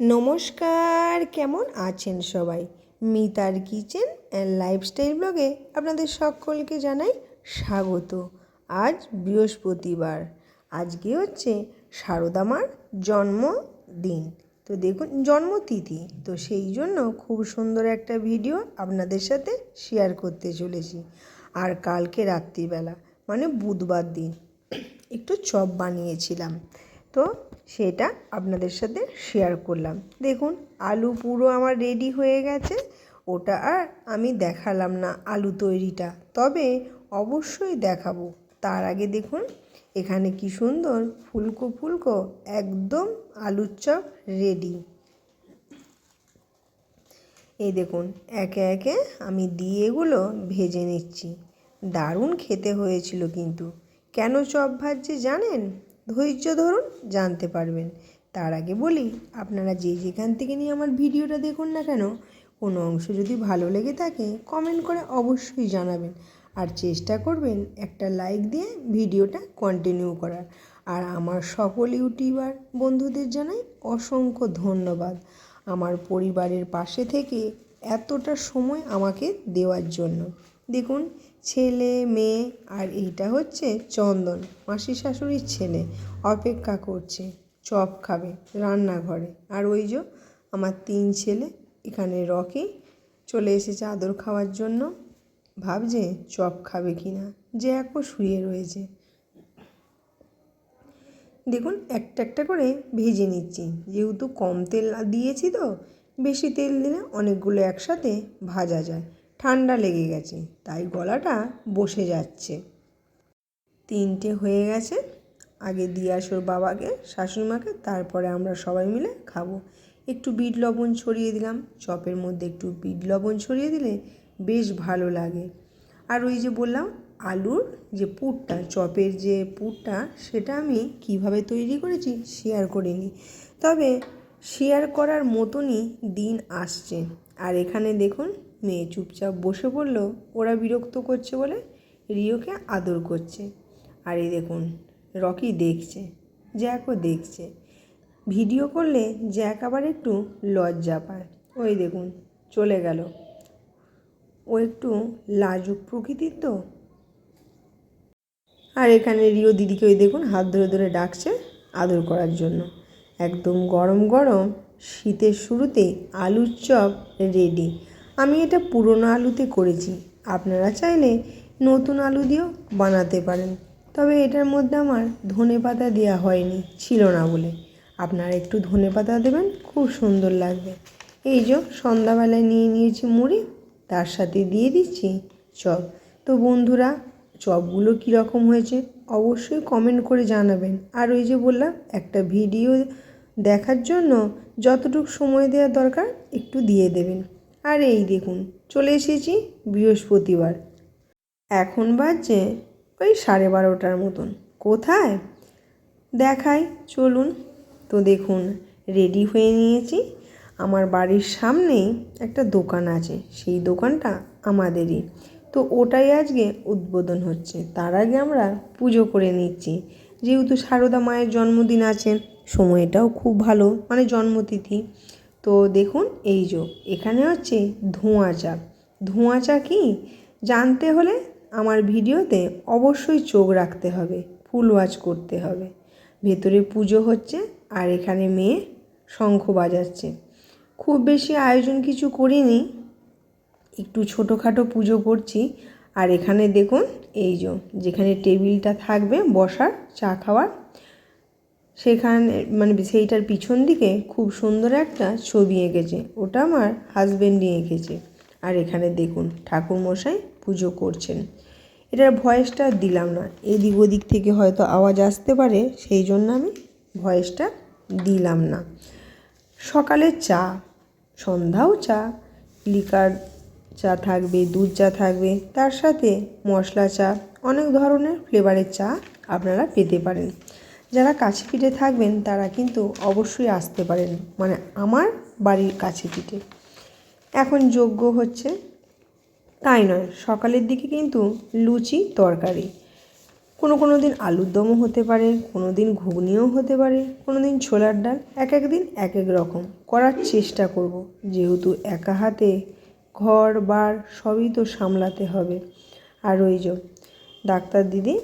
নমস্কার, কেমন আছেন সবাই? মিতার কিচেন অ্যান্ড লাইফস্টাইল ব্লগে আপনাদের সকলকে জানাই স্বাগত। আজ বৃহস্পতিবার, আজকে হচ্ছে সারদামার জন্মদিন। তো দেখুন, জন্মতিথি, তো সেই জন্য খুব সুন্দর একটা ভিডিও আপনাদের সাথে শেয়ার করতে চলেছি। আর কালকে রাত্রিবেলা মানে বুধবার দিন, একটু চপ বানিয়েছিলাম। তো সেটা আপনাদের সাথে শেয়ার করলাম। দেখুন, আলু পুরো আমার রেডি হয়ে গেছে। ওটা আর আমি দেখালাম না আলু তৈরিটা। তবে অবশ্যই দেখাবো। তার আগে দেখুন, এখানে কি সুন্দর ফুলকো ফুলকো একদম আলুর চপ রেডি এই দেখুন, একে একে আমি দিয়ে এগুলো ভেজে নিচ্ছি। দারুণ খেতে হয়েছিল কিন্তু। কেন চপ ভাজছে জানেন? ধৈর্য ধরুন, জানতে পারবেন। তার আগে বলি, আপনারা যে যেখান থেকে নিয়ে আমার ভিডিওটা দেখুন না কেন, কোনো অংশ যদি ভালো লেগে থাকে কমেন্ট করে অবশ্যই জানাবেন। আর চেষ্টা করবেন একটা লাইক দিয়ে ভিডিওটা কন্টিনিউ করার। আর আমার সকল ইউটিউবার বন্ধুদের জানাই অসংখ্য ধন্যবাদ। আমার পরিবারের পাশে থেকে এতটা সময় আমাকে দেওয়ার জন্য। দেখুন ছেলে, মেয়ে, আর এইটা হচ্ছে চন্দন, মাসি শাশুড়ির ছেলে। অপেক্ষা করছে, চপ খাবে রান্নাঘরে। আর ওই যে আমার তিন ছেলে, এখানে রকি চলে এসেছে আদর খাওয়ার জন্য। ভাবছে চপ খাবে কি না যে একো শুয়ে রয়েছে। দেখুন, একটা একটা করে ভেজে নিচ্ছি। যেহেতু কম তেল দিয়েছি তো, বেশি তেল দিলে অনেকগুলো একসাথে ভাজা যায়। ঠান্ডা লেগে গেছে, তাই গলাটা বসে যাচ্ছে। তিনটে হয়ে গেছে, আগে দিয়ে আসোর বাবাকে, শাশুড়িমাকে, তারপরে আমরা সবাই মিলে খাব। একটু বিট লবণ ছড়িয়ে দিলাম, চপের মধ্যে একটু বিট লবণ ছড়িয়ে দিলে বেশ ভালো লাগে। আর ওই যে বললাম, আলুর যে পুরটা, চপের যে পুরটা, সেটা আমি কীভাবে তৈরি করেছি শেয়ার করিনি তবে শেয়ার করার মতনই দিন আসছে। আর এখানে দেখুন মেয়ে চুপচাপ বসে পড়ল, ওরা বিরক্ত করছে বলে রিওকে আদর করছে। আর এই দেখুন, রকি দেখছে, জ্যাকও দেখছে। ভিডিও করলে জ্যাক আবার একটু লজ্জা পায়। ওই দেখুন, চলে গেল। ও একটু লাজুক প্রকৃতির তো। আর এখানে রিও দিদিকে ওই দেখুন, হাত ধরে ধরে ডাকছে আদর করার জন্য। একদম গরম গরম শীতের শুরুতে আলুর চপ রেডি আমি এটা পুরনো আলুতে করেছি। আপনারা চাইলে নতুন আলু দিয়েও বানাতে পারেন। তবে এটার মধ্যে আমার ধনে পাতা দেওয়া হয়নি, ছিল না বলে। আপনারা একটু ধনে পাতা দেবেন, খুব সুন্দর লাগবে। এই যে সন্ধ্যাবেলায় নিয়ে নিয়েছি মুড়ি, তার সাথে দিয়ে দিচ্ছি চপ। তো বন্ধুরা, চপগুলো কীরকম হয়েছে অবশ্যই কমেন্ট করে জানাবেন। আর ওই যে বললাম, একটা ভিডিও দেখার জন্য যতটুকু সময় দেওয়া দরকার, একটু দিয়ে দেবেন। আর এই দেখুন, চলে এসেছি বৃহস্পতিবার। এখন বাজছে ওই সাড়ে বারোটার মতন। কোথায়? দেখাই, চলুন। তো দেখুন রেডি হয়ে নিয়েছি। আমার বাড়ির সামনেই একটা দোকান আছে, সেই দোকানটা আমাদেরই। তো ওটাই আজকে উদ্বোধন হচ্ছে। তার আগে আমরা পুজো করে নিচ্ছি। যেহেতু সারদা মায়ের জন্মদিন আছে, সময়টাও খুব ভালো মানে জন্মতিথি। তো দেখুন এই যে, এখানে হচ্ছে ধোঁয়া চা। ধোঁয়া চা কি? জানতে হলে আমার ভিডিওতে অবশ্যই চোখ রাখতে হবে, ফুল ওয়াচ করতে হবে। ভেতরে পুজো হচ্ছে আর এখানে মেয়ে শঙ্খ বাজাচ্ছে। খুব বেশি আয়োজন কিছু করিনি, একটু ছোটোখাটো পুজো করছি। আর এখানে দেখুন এই যে, যেখানে টেবিলটা থাকবে বসার, চা খাওয়ার সেখানে মানে সেইটার পিছন দিকে খুব সুন্দর একটা ছবি এঁকেছে। ওটা আমার হাজব্যান্ডই এঁকেছে। আর এখানে দেখুন, ঠাকুরমশাই পুজো করছেন। এটার ভয়েসটা দিলাম না। এদিক ওদিক থেকে হয়তো আওয়াজ আসতে পারে, সেই জন্য আমি ভয়েসটা দিলাম না। সকালে চা, সন্ধ্যাও চা, লিকার চা থাকবে, দুধ চা থাকবে, তার সাথে মশলা চা, অনেক ধরনের ফ্লেভারের চা আপনারা পেতে পারেন। যারা কাছে পিঠে থাকবেন, তারা কিন্তু অবশ্যই আসতে পারেন মানে আমার বাড়ির কাছে পিঠে। এখন যোগ্য হচ্ছে তাই নয়, সকালের দিকে কিন্তু লুচি তরকারি। কোনো কোনো দিন আলুর দমও হতে পারে, কোনো দিন ঘুগনিও হতে পারে, কোনো দিন ছোলার ডাল, এক এক দিন এক এক রকম। করার চেষ্টা করব, যেহেতু একা হাতে ঘর, বার সবই তো সামলাতে হবে। আর ওই যে ডাক্তার দিদি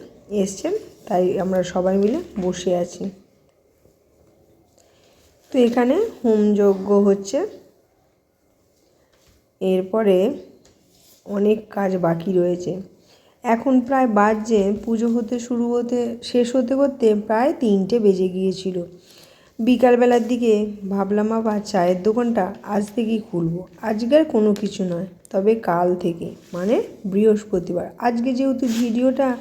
এসছেন তাই আমরা সবাই মিলে বসে আছি। তো এখানে হোমযজ্ঞ হচ্ছে। এরপরে অনেক কাজ বাকি রয়েছে। এখন প্রায় বাজছে, পুজো হতে শুরু হতে, শেষ হতে করতে প্রায় তিনটে বেজে গিয়েছিল। বিকালবেলার দিকে ভাবলাম, আবার চায়ের দোকানটা আজ থেকেই খুলবো। আজকের কোনো কিছু নয়, তবে কাল থেকে মানে বৃহস্পতিবার। আজকে যেহেতু ভিডিওটা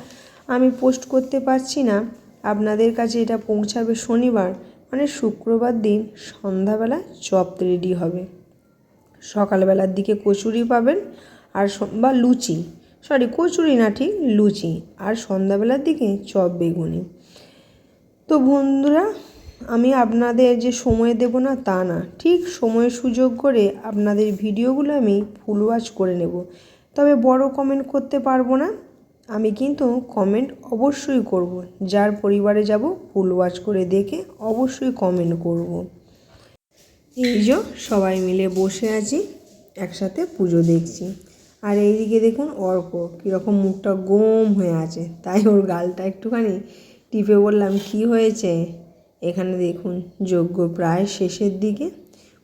আমি পোস্ট করতে পারছি না। আপনাদের কাছে এটা পৌঁছাবে শনিবার মানে শুক্রবার দিন। সন্ধ্যাবেলা চপ রেডি হবে। সকালবেলার দিকে কচুরি পাবেন আর বা লুচি। সরি, কচুরি না ঠিক, লুচি। আর সন্ধ্যাবেলার দিকে চপ বেগুনি। তো বন্ধুরা, আমি আপনাদের যে সময় দেব না তা না। ঠিক সময় সুযোগ করে আপনাদের ভিডিওগুলো আমি ফুল ওয়াচ করে নেব। তবে বড় কমেন্ট করতে পারব না। আমি কিন্তু কমেন্ট অবশ্যই করব। যার পরিবারে যাব, ফুল ওয়াচ করে দেখে অবশ্যই কমেন্ট করব। এই যে সবাই মিলে বসে আছি, একসাথে পুজো দেখছি। আর এইদিকে দেখুন অর্ক, কীরকম মুখটা গোম হয়ে আছে। তাই ওর গালটা একটুখানি টিপে বললাম, কি হয়েছে? এখানে দেখুন যজ্ঞ প্রায় শেষের দিকে।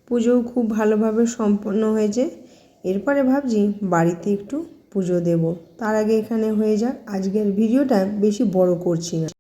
পুজোও খুব ভালোভাবে সম্পন্ন হয়েছে। এরপরে ভাবছি বাড়িতে একটু পুজো দেব। তার আগে এখানে হয়ে যাক। আজকের ভিডিওটা বেশি বড় করছি না।